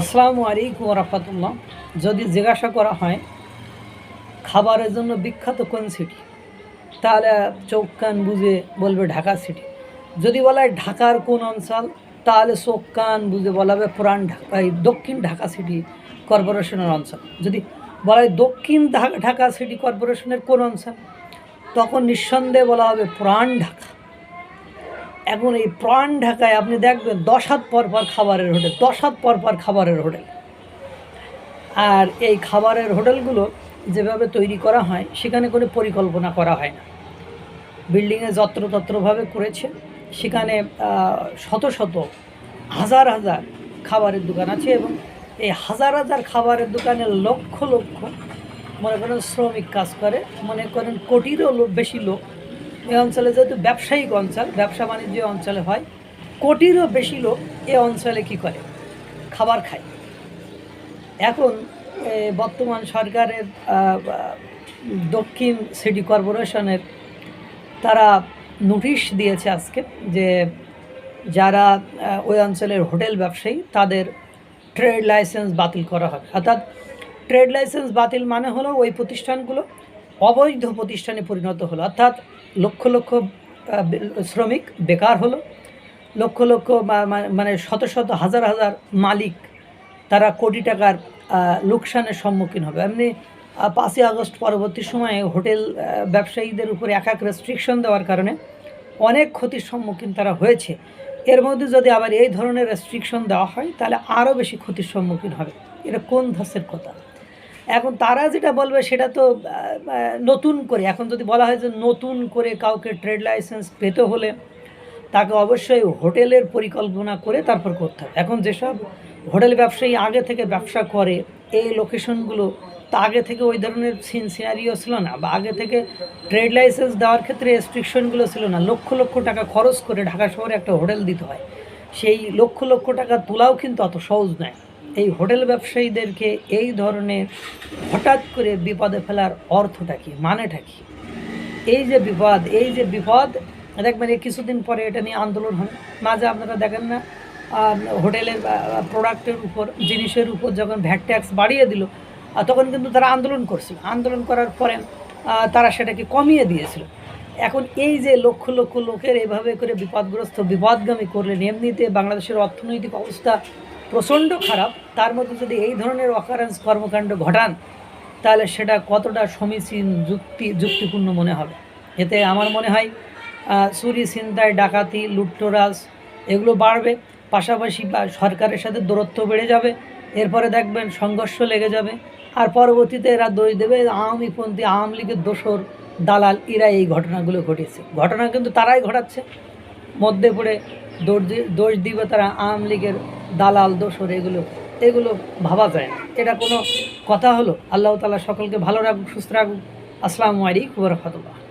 আসসালামু আলাইকুম রহমতুল্লাহ। যদি জিজ্ঞাসা করা হয়, খাবারের জন্য বিখ্যাত কোন সিটি তাহলে চোখ কান বুঝে বলবে ঢাকা সিটি যদি বলা হয় ঢাকার কোন অঞ্চল, তাহলে চোখ কান বুঝে বলা হবে পুরান ঢাকা, এই দক্ষিণ ঢাকা সিটি কর্পোরেশনের অঞ্চল। যদি বলা হয় দক্ষিণ ঢাকা সিটি কর্পোরেশনের কোন অঞ্চল, তখন নিঃসন্দেহে বলা হবে পুরান ঢাকা। এখন এই প্রাণ ঢাকায় আপনি দেখবেন দশ হাত পর পর খাবারের হোটেল দশ হাত পর পর খাবারের হোটেল। আর এই খাবারের হোটেলগুলো যেভাবে তৈরি করা হয়, সেখানে কোনো পরিকল্পনা করা হয় না। বিল্ডিংয়ে যত্রতত্রভাবে করেছে, সেখানে শত শত, হাজার হাজার খাবারের দোকান আছে এবং এই হাজার হাজার খাবারের দোকানে লক্ষ লক্ষ, মনে করেন শ্রমিক কাজ করে, মনে করেন কোটিরও বেশি লোক এই অঞ্চলে যেহেতু ব্যবসায়িক অঞ্চল, ব্যবসা বাণিজ্য অঞ্চলে হয়, কোটিরও বেশি লোক এ অঞ্চলে কি করে? খাবার খায়। এখন বর্তমান সরকারের দক্ষিণ সিটি কর্পোরেশনের তারা নোটিশ দিয়েছে আজকে যে যারা ওই অঞ্চলের হোটেল ব্যবসায়ী, তাদের ট্রেড লাইসেন্স বাতিল করা হবে। অর্থাৎ ট্রেড লাইসেন্স বাতিল মানে হলো ওই প্রতিষ্ঠানগুলো অবৈধ প্রতিষ্ঠানে পরিণত হলো। অর্থাৎ লক্ষ লক্ষ শ্রমিক বেকার হলো। লক্ষ লক্ষ মানে শত শত হাজার হাজার মালিক তারা কোটি টাকার লোকসানের সম্মুখীন হবে। এমনি পাঁচই আগস্ট পরবর্তী সময়ে হোটেল ব্যবসায়ীদের উপরে এক এক রেস্ট্রিকশন দেওয়ার কারণে অনেক ক্ষতির সম্মুখীন তারা হয়েছে। এর মধ্যে যদি আবার এই ধরনের রেস্ট্রিকশন দেওয়া হয়, তাহলে আরও বেশি ক্ষতির সম্মুখীন হবে। এটা কোন ধাসের কথা? এখন তারা যেটা বলবে সেটা তো নতুন করে, এখন যদি বলা হয় যে নতুন করে কাউকে ট্রেড লাইসেন্স পেতে হলে তাকে অবশ্যই হোটেলের পরিকল্পনা করে তারপর করতে হবে। এখন যেসব হোটেল ব্যবসায়ী আগে থেকে ব্যবসা করে, এই লোকেশনগুলো তা আগে থেকে ওই ধরনের সিন সিনারিও ছিল না বা আগে থেকে ট্রেড লাইসেন্স দেওয়ার ক্ষেত্রে রেস্ট্রিকশনগুলো ছিল না। লক্ষ লক্ষ টাকা খরচ করে ঢাকা শহরে একটা হোটেল দিতে হয়। সেই লক্ষ লক্ষ টাকা তোলাও কিন্তু অত সহজ নয়। এই হোটেল ব্যবসায়ীদেরকে এই ধরনের হঠাৎ করে বিপদে ফেলার অর্থটা কি? মানেটা কি? এই যে বিপদ, এই যে বিপদ, দেখবেন এই কিছুদিন পরে এটা নিয়ে আন্দোলন হবে মাঝে আপনারা দেখেন না হোটেলের প্রোডাক্টের উপর, জিনিসের উপর যখন ভ্যাট ট্যাক্স বাড়িয়ে দিল তখন কিন্তু তারা আন্দোলন করছিল। আন্দোলন করার পরে তারা সেটাকে কমিয়ে দিয়েছিল। এখন এই যে লক্ষ লক্ষ লোকের এভাবে করে বিপদগ্রস্ত, বিপদগামী করলেন, এমনিতে বাংলাদেশের অর্থনৈতিক অবস্থা প্রচণ্ড খারাপ, তার মধ্যে যদি এই ধরনের অকারেন্স কর্মকাণ্ড ঘটান, তাহলে সেটা কতটা সমীচীন যুক্তি, যুক্তিপূর্ণ মনে হবে? এতে আমার মনে হয় চুরি, ছিনতাই, ডাকাতি লুট্টরাজ এগুলো বাড়বে, পাশাপাশি বা সরকারের সাথে দূরত্ব বেড়ে যাবে, এরপরে দেখবেন সংঘর্ষ লেগে যাবে, আর পরবর্তীতে এরা দোষ দেবে, আওয়ামীপন্থী, আওয়ামী লীগের দোসর দালাল, এরা এই ঘটনাগুলো ঘটেছে ঘটনা কিন্তু তারাই ঘটাচ্ছে। মধ্যে পড়ে দোষ দিবে তারা আওয়ামী লীগের দালাল দোসর এগুলো এগুলো ভাবা যায় না। এটা কোনো কথা হলো? আল্লাহ তালা সকলকে ভালো রাখুক, সুস্থ রাখুক। আসসালামু আলাইকুম রহমতুল্লাহ।